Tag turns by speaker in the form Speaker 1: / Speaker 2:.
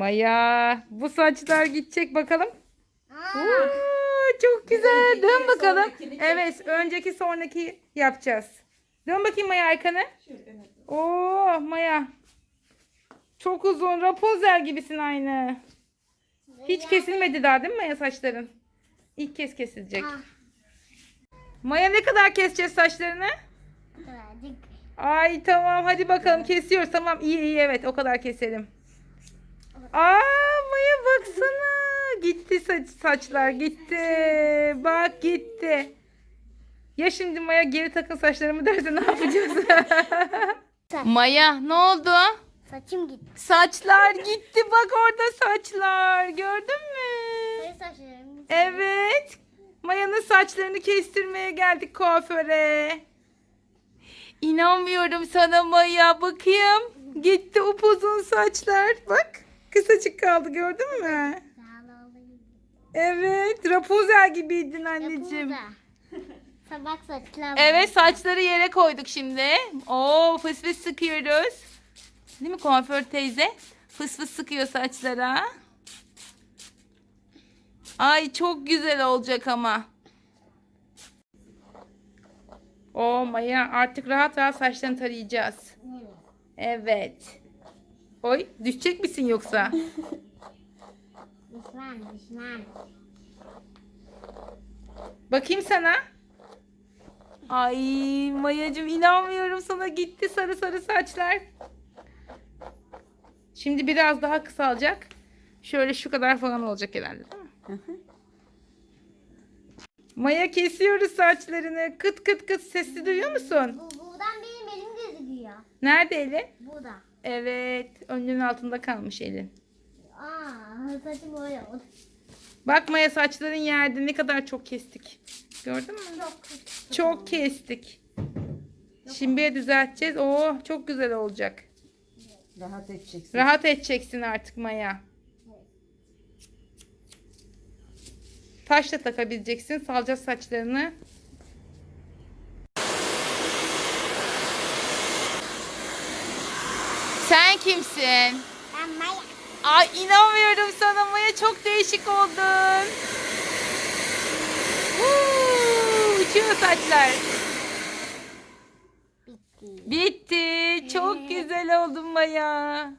Speaker 1: Maya bu saçlar gidecek bakalım.
Speaker 2: Aa,
Speaker 1: çok güzel.
Speaker 3: önceki,
Speaker 1: Dön bakalım.
Speaker 3: sonrakini.
Speaker 1: Evet, önceki sonraki yapacağız. Dön bakayım Maya arkanı. Oo Maya. Çok uzun. Rapunzel gibisin aynı. Hiç kesilmedi daha değil mi Maya saçların? İlk kez kesilecek.
Speaker 2: Ah,
Speaker 1: Maya ne kadar keseceğiz saçlarını?
Speaker 2: birazcık.
Speaker 1: Ay tamam hadi bakalım kesiyoruz. Tamam iyi iyi evet o kadar keselim. Aa Maya baksana. Gitti saç, saçlar gitti. Bak gitti. Ya şimdi Maya geri takın saçlarımı derse ne yapacağız? Maya ne oldu?
Speaker 2: Saçım gitti.
Speaker 1: Saçlar gitti bak orada saçlar. Gördün mü?
Speaker 2: Saçlarım.
Speaker 1: Evet. Maya'nın saçlarını kestirmeye geldik kuaföre. İnanmıyorum sana Maya. Bakayım. Gitti upuzun saçlar. Bak. Kısacık kaldı gördün mü? Evet. Rapunzel gibiydin anneciğim.
Speaker 2: Yapıldı. Sabah saçlar.
Speaker 1: Evet saçları yere koyduk şimdi. Oo fıs fıs sıkıyoruz. Değil mi kuaför teyze? Fıs fıs sıkıyor saçlara. Ay çok güzel olacak ama. Oo Maya artık rahat rahat saçlarını tarayacağız. Evet. Oy düşecek misin yoksa?
Speaker 2: Düşman düşman.
Speaker 1: Bakayım sana. Ay Mayacığım inanmıyorum sana gitti sarı sarı saçlar. Şimdi biraz daha kısalacak. Şöyle şu kadar falan olacak herhalde değil mi? Maya kesiyoruz saçlarını. Kıt kıt kıt sesli duyuyor musun?
Speaker 2: Bu, buradan benim elim gözüküyor.
Speaker 1: Nerede elin?
Speaker 2: Burada.
Speaker 1: Evet. Önlüğün altında kalmış elin.
Speaker 2: Aa saçım böyle oldu.
Speaker 1: Bak Maya saçların yerde ne kadar çok kestik. Gördün mü?
Speaker 2: Çok
Speaker 1: Çok kestik. Şimdi düzelteceğiz. Oo çok güzel olacak.
Speaker 3: Rahat edeceksin.
Speaker 1: Rahat edeceksin artık Maya. Taş da takabileceksin. Salacağız saçlarını. Sen kimsin?
Speaker 2: Ben Maya.
Speaker 1: Ay inanmıyorum sana Maya çok değişik oldun. Huu, uçuyor saçlar.
Speaker 2: Bitti.
Speaker 1: Bitti. Çok güzel oldun Maya.